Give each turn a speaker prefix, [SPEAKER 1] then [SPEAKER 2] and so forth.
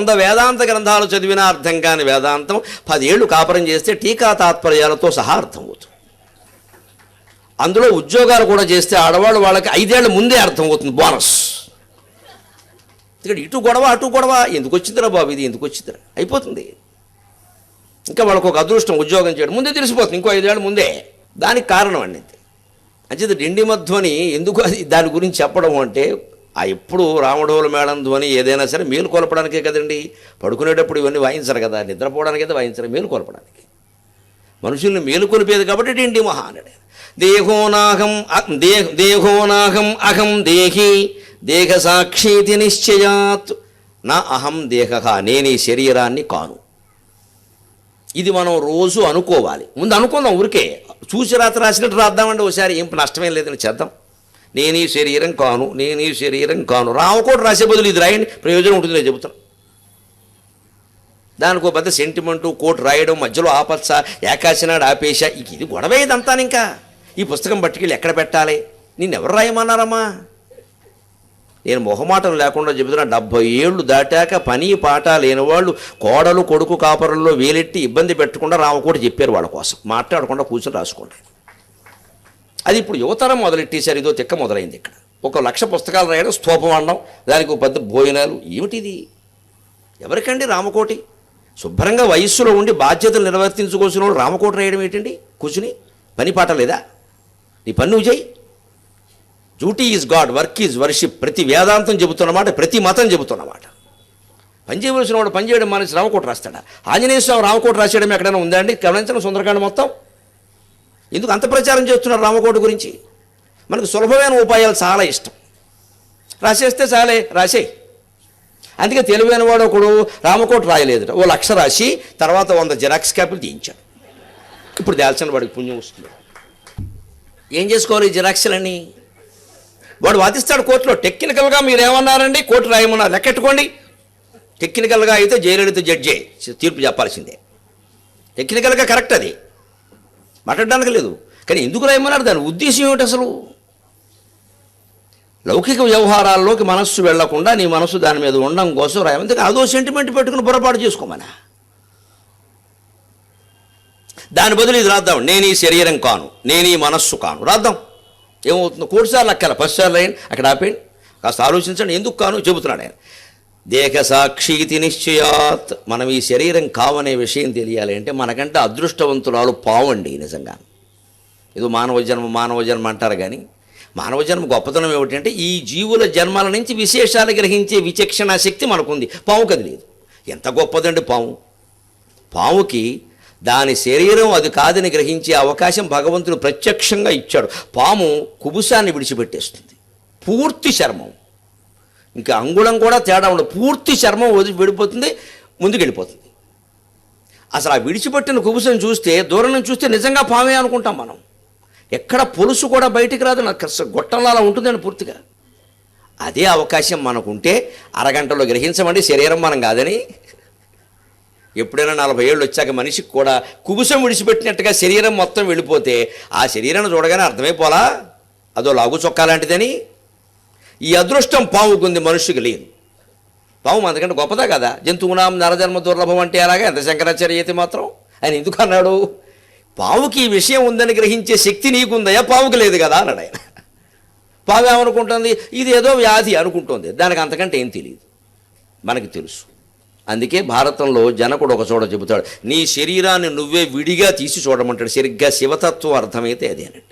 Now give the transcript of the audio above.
[SPEAKER 1] వంద వేదాంత గ్రంథాలు చదివినా అర్థం కాని వేదాంతం పదేళ్ళు కాపురం చేస్తే టీకా తాత్పర్యాలతో సహా అర్థమవుతుంది అందులో ఉద్యోగాలు కూడా చేస్తే ఆడవాళ్ళు వాళ్ళకి ఐదేళ్ళ ముందే అర్థమవుతుంది బోనస్. ఇక్కడ ఇటు గొడవ అటు గొడవ ఎందుకు వచ్చిందిరా బాబు ఇది ఎందుకు వచ్చిందిరా? అయిపోతుంది. ఇంకా వాళ్ళకు ఒక అదృష్టం ఉద్యోగం చేయడం. ముందే తెలిసిపోతుంది ఇంకో ఐదేళ్ళ ముందే. దానికి కారణం అండి అంచేది అంచేత డిండి మధ్వని ఎందుకు దాని గురించి చెప్పడం అంటే ఆ ఎప్పుడు రాముడోల మేడం ధ్వని ఏదైనా సరే మేలు కొలపడానికే కదండి. పడుకునేటప్పుడు ఇవన్నీ వాయించరు కదా. నిద్రపోవడానికి అయితే వాయించరు మేలు కొలపడానికి. మనుషుల్ని మేలు కొలిపేది కాబట్టి డిండి మహా అన్నాడు దేహోనాహం దేహోనాహం అహం దేహి దేహ సాక్షితి నిశ్చయాత్. నా అహం దేహ నేను ఈ శరీరాన్ని కాను. ఇది మనం రోజు అనుకోవాలి. ముందు అనుకుందాం ఊరికే. చూసి రాత రాసినట్టు రాద్దామండి. ఒకసారి ఏం నష్టమేం లేదని చేద్దాం. నేను ఈ శరీరం కాను నేను ఈ శరీరం కాను. రామకోట రాసే బదులు ఇది రాయండి ప్రయోజనం ఉంటుంది నేను చెబుతాను దానికి ఒక పెద్ద సెంటిమెంటు కోటు రాయడం మధ్యలో ఆపచ్చ ఏకాశనాడు ఆపేశా ఇక ఇది గొడవ ఇదంతా ఇంకా. ఈ పుస్తకం పట్టుకెళ్ళి ఎక్కడ పెట్టాలి? నిన్ను ఎవరు రాయమన్నారమ్మా? నేను మొహమాటం లేకుండా చెబుతున్నా డెబ్భై ఏళ్ళు దాటాక పని పాట లేని వాళ్ళు కోడలు కొడుకు కాపరుల్లో వేలెట్టి ఇబ్బంది పెట్టకుండా రామకోట చెప్పారు వాళ్ళ కోసం. మాట్లాడకుండా కూర్చొని రాసుకోండి. అది ఇప్పుడు యువతరం మొదలెట్టేశారు ఇదో తిక్క మొదలైంది ఇక్కడ. ఒక లక్ష పుస్తకాలు రాయడం స్తూపం అనడం దానికి ఒక పెద్ద భోజనాలు. ఏమిటిది? ఎవరికండి రామకోటి? శుభ్రంగా వయస్సులో ఉండి బాధ్యతలు నిర్వర్తించుకోవాల్సిన వాళ్ళు రామకోట రాయడం ఏంటండి? కూర్చుని పని పాట లేదా? నీ పని నువ్వు చేయి duty is God work is worship. ప్రతి వేదాంతం చెబుతున్నమాట ప్రతి మతం చెబుతున్నమాట పని చేయవలసిన వాడు పని చేయడం మానేసి రామకోట రాస్తాడా? ఆంజనేయ స్వామి రామకోట రాసేయడం ఎక్కడైనా ఉందా అండి? గమనించిన సుందరకాండ మొత్తం. ఎందుకు అంత ప్రచారం చేస్తున్నారు రామకోట గురించి? మనకు సులభమైన ఉపాయాలు చాలా ఇష్టం. రాసేస్తే చాలే రాసే. అందుకే తెలివైన వాడు ఒకడు రామకోట రాయలేదు ఓ లక్ష రాసి తర్వాత వంద జిరాక్స్ కాపీలు తీయించాడు. ఇప్పుడు దాల్చిన వాడికి పుణ్యం వస్తుంది. ఏం చేసుకోవాలి ఈ జిరాక్స్లన్నీ? వాడు వాదిస్తాడు కోర్టులో టెక్నికల్గా మీరు ఏమన్నారండి కోర్టు రాయమన్నారు. లెక్కెట్టుకోండి. టెక్నికల్గా అయితే జయలలిత జడ్జే. తీర్పు చెప్పాల్సిందే. టెక్నికల్గా కరెక్ట్ అది. మాట్లాడడానికి లేదు. కానీ ఎందుకు రాయమన్నారు దాని ఉద్దేశం ఏమిటి అసలు? లౌకిక వ్యవహారాల్లోకి మనస్సు వెళ్ళకుండా నీ మనస్సు దాని మీద ఉండడం కోసం రాయమని అదో సెంటిమెంట్ పెట్టుకుని పొరపాటు చేసుకోమనా? దాని బదులు ఇది రాద్దాం. నేను ఈ శరీరం కాను నేను ఈ మనస్సు కాను. రాద్దాం. ఏమవుతుందో కోటిసార్లు అక్కల పదిసార్లు అయ్యండి అక్కడ ఆపేయండి. కాస్త ఆలోచించండి. ఎందుకు కాను? చెబుతున్నాడు ఆయన. దేహ సాక్షితి నిశ్చయాత్. మనం ఈ శరీరం కావనే విషయం తెలియాలి అంటే మనకంటే అదృష్టవంతురాలు పావండి నిజంగా. ఏదో మానవ జన్మ మానవ జన్మ అంటారు కానీ మానవ జన్మ గొప్పతనం ఏమిటంటే ఈ జీవుల జన్మల నుంచి విశేషాలు గ్రహించే విచక్షణ శక్తి మనకుంది. పావుకి అది లేదు. ఎంత గొప్పదండి పాము పాముకి దాని శరీరం అది కాదని గ్రహించే అవకాశం భగవంతుడు ప్రత్యక్షంగా ఇచ్చాడు. పాము కుబుసాన్ని విడిచిపెట్టేస్తుంది. పూర్తి చర్మం. ఇంకా అంగుళం కూడా తేడా ఉండదు. పూర్తి చర్మం వదిలి విడిపోతుంది ముందుకు వెళ్ళిపోతుంది అసలు ఆ విడిచిపెట్టిన కుబుసం చూస్తే దూరం నుంచి చూస్తే నిజంగా పామే అనుకుంటాం మనం. ఎక్కడ పొలుసు కూడా బయటికి రాదు నాకు గొట్టంలాలా ఉంటుందని అలా పూర్తిగా. అదే అవకాశం మనకుంటే అరగంటలో గ్రహించమండి శరీరం మనం కాదని. ఎప్పుడైనా నలభై ఏళ్ళు వచ్చాక మనిషికి కూడా కుబుసం విడిచిపెట్టినట్టుగా శరీరం మొత్తం వెళ్ళిపోతే ఆ శరీరాన్ని చూడగానే అర్థమైపోలా అదో లాగు చొక్కా లాంటిదని. ఈ అదృష్టం పావుకుంది మనుషుకి లేదు. పాము అందుకంటే గొప్పదా కదా? జంతువునాం నరజన్మ దుర్లభం అంటే అలాగే ఎంత శంకరాచార్య అయితే మాత్రం ఆయన ఎందుకు అన్నాడు? పావుకి ఈ విషయం ఉందని గ్రహించే శక్తి నీకుందయా పావుకి లేదు కదా అన్నాడు ఆయన. పావు ఏమనుకుంటుంది? ఇది ఏదో వ్యాధి అనుకుంటుంది. దానికి అంతకంటే ఏం తెలియదు మనకి తెలుసు. అందుకే భారతంలో జనకుడు ఒక చోట చెబుతాడు నీ శరీరాన్ని నువ్వే విడిగా తీసి చూడమంటాడు. సరిగ్గా శివతత్వం అర్థమైతే అదేనండి